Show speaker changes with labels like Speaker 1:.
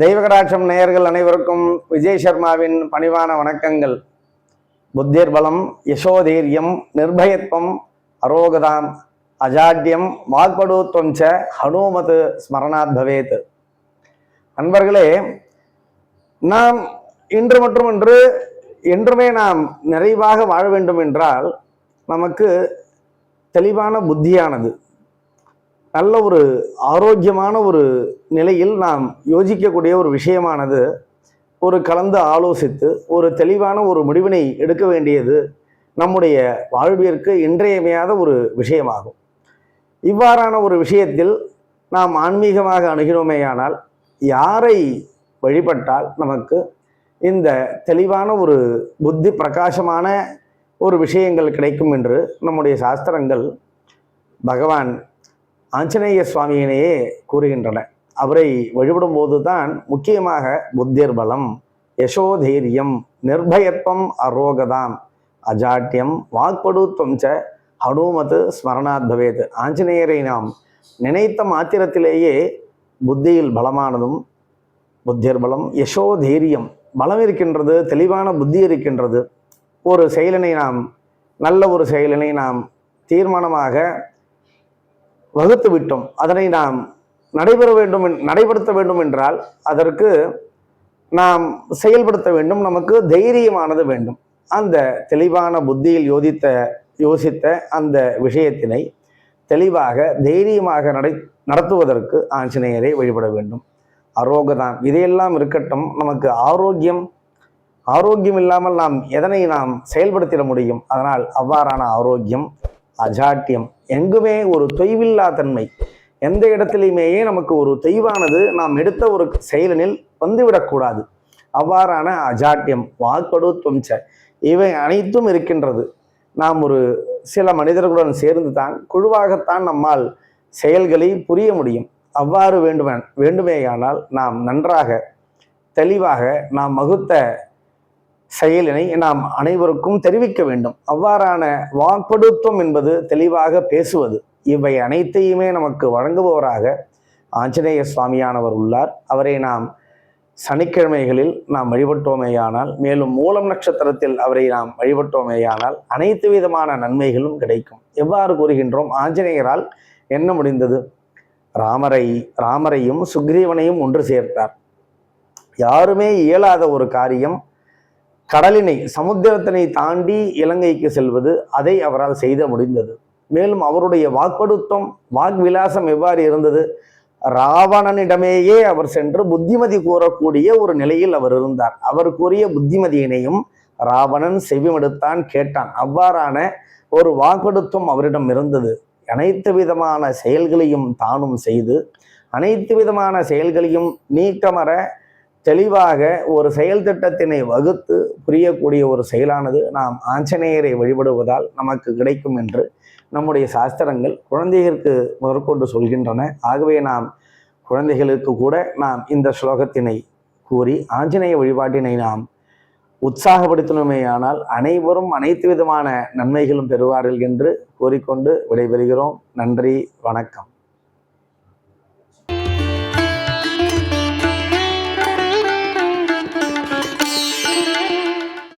Speaker 1: தெய்வகடாட்சம் நேயர்கள் அனைவருக்கும் விஜய் சர்மாவின் பணிவான வணக்கங்கள். புத்திர் பலம் யசோதீரியம் நிர்பயத்வம் அரோகதாம் அஜாட்யம் வாக்படு தொஞ்ச ஹனுமது ஸ்மரணாத் பவேத். அன்பர்களே நாம் இன்று மற்றும் இன்று என்றுமே நாம் நிறைவாக வாழ வேண்டும் என்றால் நமக்கு தெளிவான புத்தியானது. நல்ல ஒரு ஆரோக்கியமான ஒரு நிலையில் நாம் யோசிக்கக்கூடிய ஒரு விஷயமானது ஒரு கலந்து ஆலோசித்து ஒரு தெளிவான ஒரு முடிவினை எடுக்க வேண்டியது நம்முடைய வாழ்விற்கு இன்றியமையாத ஒரு விஷயமாகும். இவ்வாறான ஒரு விஷயத்தில் நாம் ஆன்மீகமாக அணுகினோமேயானால் யாரை வழிபட்டால் நமக்கு இந்த தெளிவான ஒரு புத்தி பிரகாசமான ஒரு விஷயங்கள் கிடைக்கும் என்று நம்முடைய சாஸ்திரங்கள் பகவான் ஆஞ்சநேய சுவாமியினையே கூறுகின்றன. அவரை வழிபடும் போதுதான் முக்கியமாக புத்திர் பலம் யசோதைரியம் நிர்பயத்வம் அரோகதாம் அஜாட்டியம் வாக்படுத்துவம் ச ஹனுமது ஸ்மரணாத் பவேத். ஆஞ்சநேயரை நாம் நினைத்த மாத்திரத்திலேயே புத்தியில் பலமானதும் புத்திர் பலம் யசோதைரியம் பலம் இருக்கின்றது தெளிவான புத்தி இருக்கின்றது. ஒரு செயலினை நாம் நல்ல ஒரு செயலினை நாம் தீர்மானமாக வகுத்து விட்டோம். அதனை நாம் நடைபெற வேண்டும் நடைபடுத்த நடைபெறுத்த வேண்டும் என்றால் அதற்கு நாம் செயல்படுத்த வேண்டும். நமக்கு தைரியமானது வேண்டும். அந்த தெளிவான புத்தியில் யோசித்த யோசித்த அந்த விஷயத்தினை தெளிவாக தைரியமாக நடை நடத்துவதற்கு ஆஞ்சநேயரை வழிபட வேண்டும். அரோகதான். இதையெல்லாம் இருக்கட்டும் நமக்கு ஆரோக்கியம் ஆரோக்கியம் இல்லாமல் நாம் எதனை நாம் செயல்படுத்திட முடியும்? அதனால் அவ்வாறான ஆரோக்கியம் அஜாட்டியம் எங்குமே ஒரு தொய்வில்லா தன்மை. எந்த இடத்துலையுமேயே நமக்கு ஒரு தொய்வானது நாம் எடுத்த ஒரு செயலினில் வந்துவிடக்கூடாது அவ்வாறான அஜாட்டியம் வாக்படுத்துவம் ச இவை அனைத்தும் இருக்கின்றது. நாம் ஒரு சில மனிதர்களுடன் சேர்ந்து தான் குழுவாகத்தான் நம்மால் செயல்களை புரிய முடியும். அவ்வாறு வேண்டுமே வேண்டுமேயானால் நாம் நன்றாக தெளிவாக நாம் வகுத்த செயலினை நாம் அனைவருக்கும் தெரிவிக்க வேண்டும். அவ்வாறான வாக்படுத்துவம் என்பது தெளிவாக பேசுவது இவை அனைத்தையுமே நமக்கு வழங்குபவராக ஆஞ்சநேய சுவாமியானவர் உள்ளார். அவரை நாம் சனிக்கிழமைகளில் நாம் வழிபட்டோமேயானால் மேலும் மூலம் நட்சத்திரத்தில் அவரை நாம் வழிபட்டோமேயானால் அனைத்து விதமான நன்மைகளும் கிடைக்கும். எவ்வாறு கூறுகின்றோம்? ஆஞ்சநேயரால் என்ன முடிந்தது? ராமரை ராமரையும் சுக்ரீவனையும் ஒன்று சேர்த்தார். யாருமே இயலாத ஒரு காரியம் கடலினை சமுத்திரத்தினை தாண்டி இலங்கைக்கு செல்வது அதை அவரால் செய்த முடிந்தது. மேலும் அவருடைய வாக்படுத்தம் வாக்விலாசம் எவ்வாறு இருந்தது? ராவணனிடமேயே அவர் சென்று புத்திமதி கூறக்கூடிய ஒரு நிலையில் அவர் இருந்தார். அவர் கூறிய புத்திமதியினையும் ராவணன் செவிமடுத்தான் கேட்டான். அவ்வாறான ஒரு வாக்கெடுத்தும் அவரிடம் இருந்தது. அனைத்து விதமான செயல்களையும் தானும் செய்து அனைத்து விதமான செயல்களையும் நீக்கமர தெளிவாக ஒரு செயல் திட்டத்தினை வகுத்து புரியக்கூடிய ஒரு செயலானது நாம் ஆஞ்சநேயரை வழிபடுவதால் நமக்கு கிடைக்கும் என்று நம்முடைய சாஸ்திரங்கள் குழந்தைகளுக்கு முதற்கொண்டு சொல்கின்றன. ஆகவே நாம் குழந்தைகளுக்கு கூட நாம் இந்த ஸ்லோகத்தினை கூறி ஆஞ்சநேய வழிபாட்டினை நாம் உற்சாகப்படுத்தினோமேயானால் அனைவரும் அனைத்து விதமான நன்மைகளும் பெறுவார்கள் என்று கூறிக்கொண்டு விடைபெறுகிறோம். நன்றி வணக்கம்.